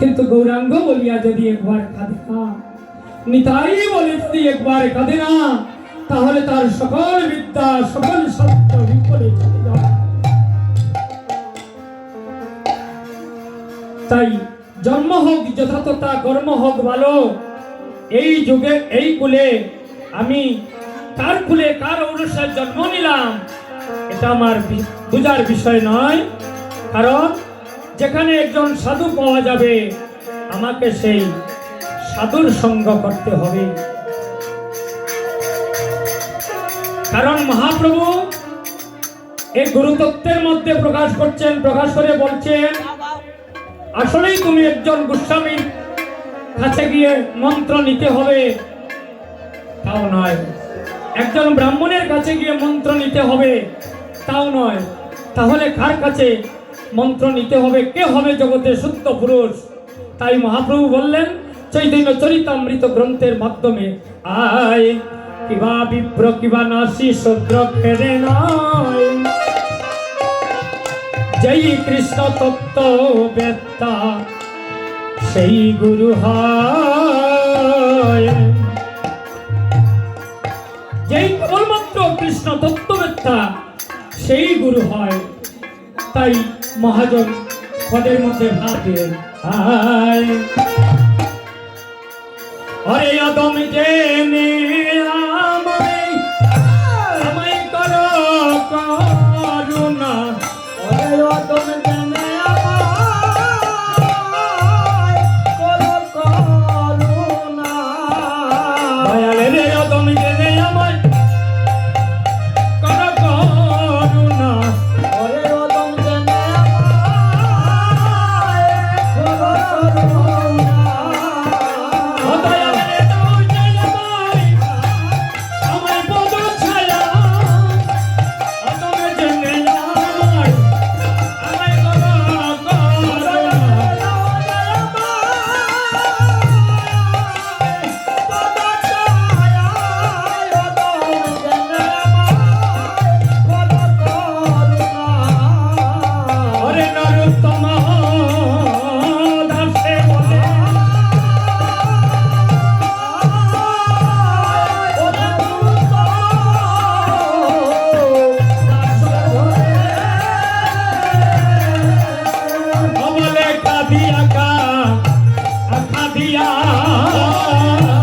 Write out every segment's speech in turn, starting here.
কিন্তু গৌরাঙ্গ বলিয়া যদি একবার কাঁদে না, নিতাই বলে যদি একবার কাঁদে না, তাহলে তার সকল বিদ্যা, সকল সত্য বিফলে চলে যাবে। তাই জন্ম হোক যথার্থতা কর্ম হোক ভালো এই যুগে, এই কুলে আমি কার কুলে, কার ঔরসের জন্ম নিলাম, এটা আমার বুঝার বিষয় নয়। কারণ যেখানে একজন সাধু পাওয়া যাবে, আমাকে সেই সাধুর সঙ্গ করতে হবে। কারণ মহাপ্রভু এই গুরুতত্ত্বের মধ্যে প্রকাশ করছেন, প্রকাশ করে বলছেন, আসলেই তুমি একজন গোস্বামীর কাছে গিয়ে মন্ত্র নিতে হবে। তাও নয়। একজন ব্রাহ্মণের কাছে গিয়ে মন্ত্র নিতে হবে। তাও নয়। তাহলে কার কাছে মন্ত্র নিতে হবে, কে হবে জগতের শুদ্ধ পুরুষ? তাই মহাপ্রভু বললেন, চৈতন্য চরিতামৃত গ্রন্থের মাধ্যমে, আয়, কিবা বিপ্র কিবা নাসি, শূদ্র খেদে নয় জয় কৃষ্ণ তত্ত্ব বেত্তা, সেই গুরু হয়। যেই কেবলমাত্র কৃষ্ণ তত্ত্ববেত্তা সেই গুরু হয়। তাই মহাজন পদের মধ্যে ভাবে হায়। অরে অদম জেনে আখাদিয়া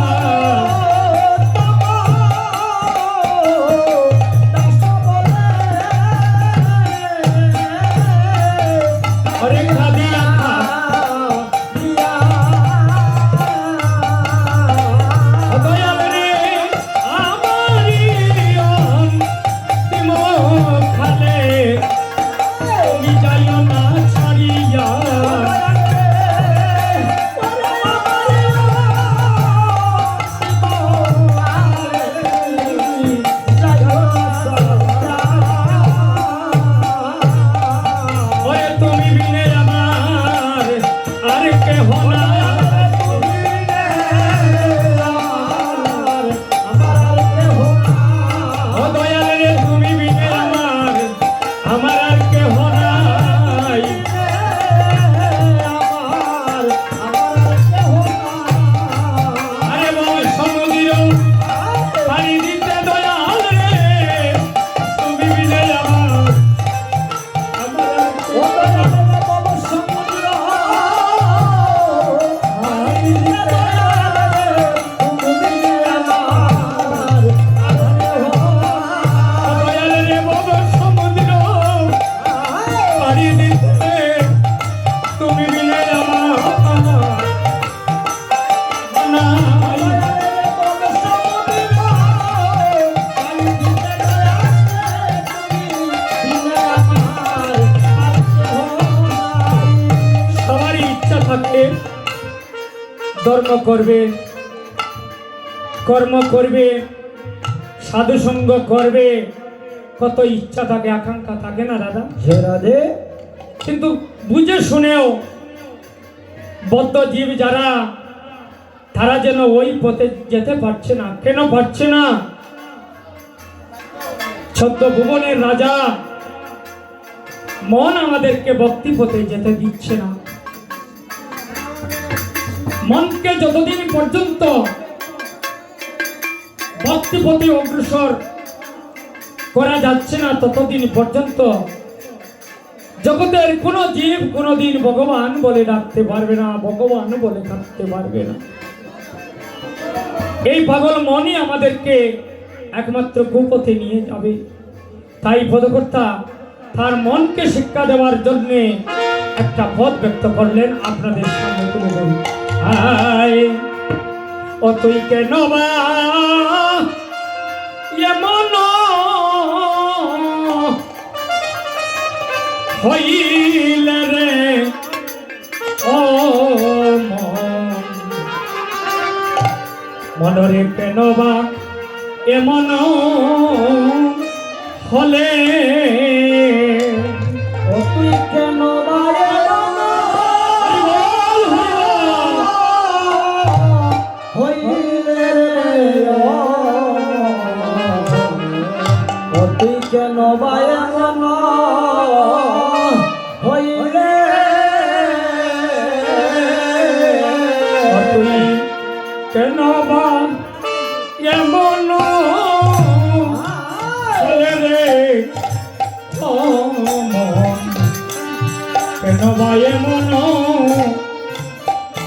করবে কর্ম করবে সাধু সঙ্গ করবে কত ইচ্ছা থাকে আকাঙ্ক্ষা থাকে না দাদা? হে রাধে। কিন্তু বুঝে শুনেও বদ্ধ জীব যারা তারা যেন ওই পথে যেতে পারছে না। কেন পারছে না? ছদ্ম ভুবনের রাজা মন আমাদেরকে ভক্তি পথে যেতে দিচ্ছে না। মনকে যতদিন পর্যন্ত ভক্তি প্রতি অগ্রসর করা যাচ্ছে না, ততদিন পর্যন্ত জগতের কোন জীব কোনদিন ভগবান বলে ডাকতে পারবে না, ভগবান বলে থাকতে পারবে না। এই পাগল মনই আমাদেরকে একমাত্র কুপথে নিয়ে যাবে। তাই পদকর্তা তার মনকে শিক্ষা দেওয়ার জন্য একটা পথ ব্যক্ত করলেন, আপনাদের সামনে তুলে ধরি আয় ও তুই কেন বা? এমন হইলে রে। ও মনরে কেন এমন হলে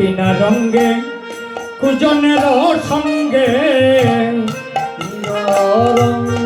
বেসা কিনা রঙ্গে কুজনের সঙ্গে। কুজনের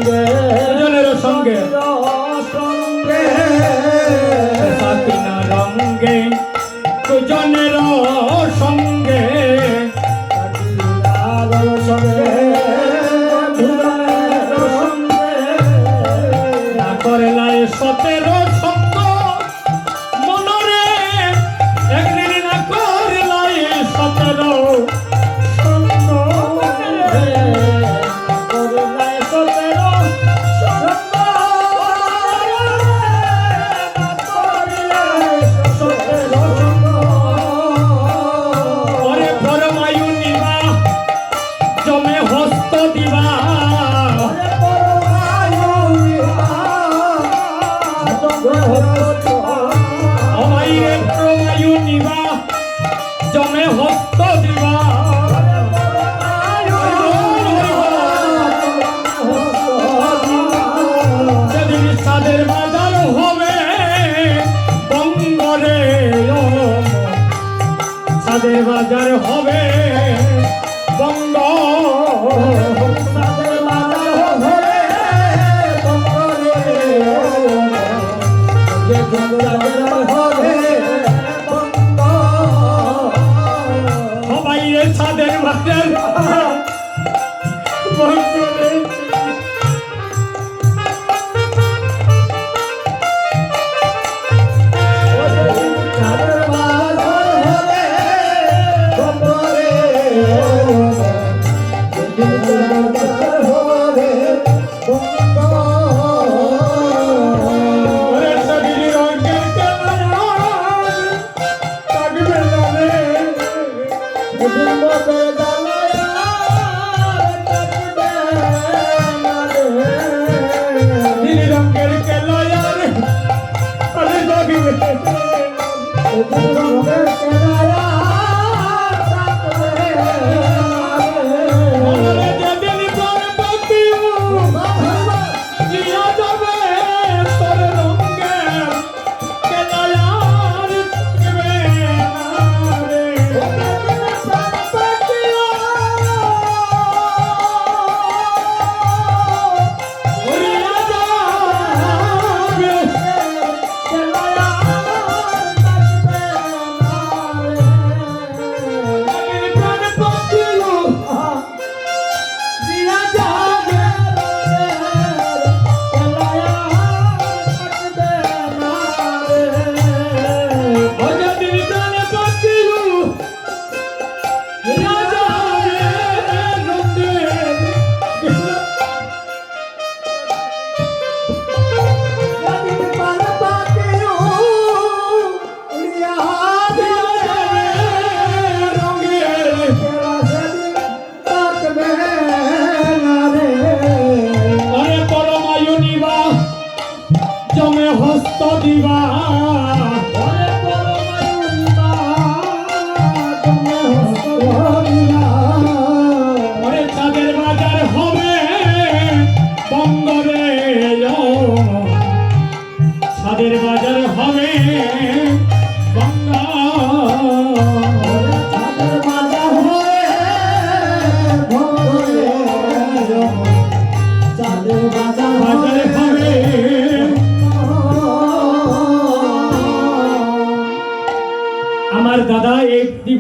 সাদের বাজার হবে বঙ্গ সবাই সাদের বাজার। বঙ্গরে ওরে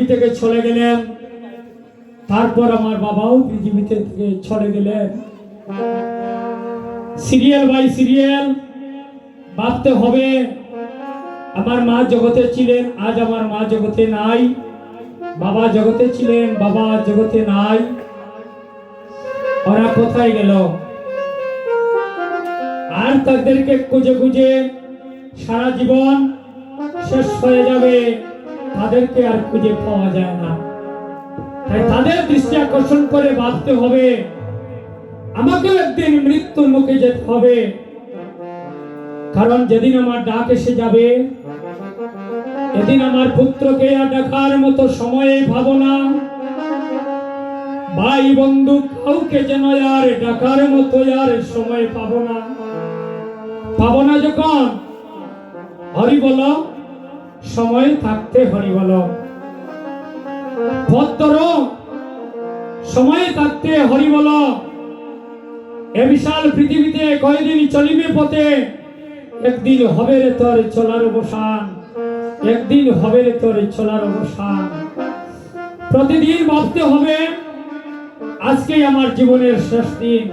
পৃথিবী থেকে চলে গেলেন। তারপর আমার বাবাও পৃথিবী থেকে চলে গেলেন। সিরিয়াল বাই সিরিয়াল, ভাবতে হবে, আমার মা জগতে ছিলেন, আজ আমার মা জগতে নাই। বাবা জগতে ছিলেন, বাবা জগতে নাই। ওরা কোথায় গেল? আর তাদেরকে খুঁজে খুঁজে সারা জীবন শেষ হয়ে যাবে। তাদেরকে আর খুঁজে পাওয়া যায় না। তাই তাদের দৃষ্টি আকর্ষণ করে ভাবতে হবে আমাকে একদিন মৃত্যুর মুখে যেতে হবে। কারণ যেদিন আমার ডাক এসে যাবে, এদিন আমার পুত্রকে আর দেখার মতো সময়ে ভাবনা ভাই বন্ধু, কাউকে যেন আর ডাকার মতো আর সময় পাবো না। পাবো না যখন? হরি বল। সময় থাকতে হরি বল। সময় থাকতে হরি বল। এ বিশাল পৃথিবীতে কয়দিন চলিবে পথে? একদিন হবে রে তোর চলার অবসান। একদিন হবে রে তোর চলার অবসান। প্রতিদিন ভাবতে হবে, আজকেই আমার জীবনের শেষ দিন।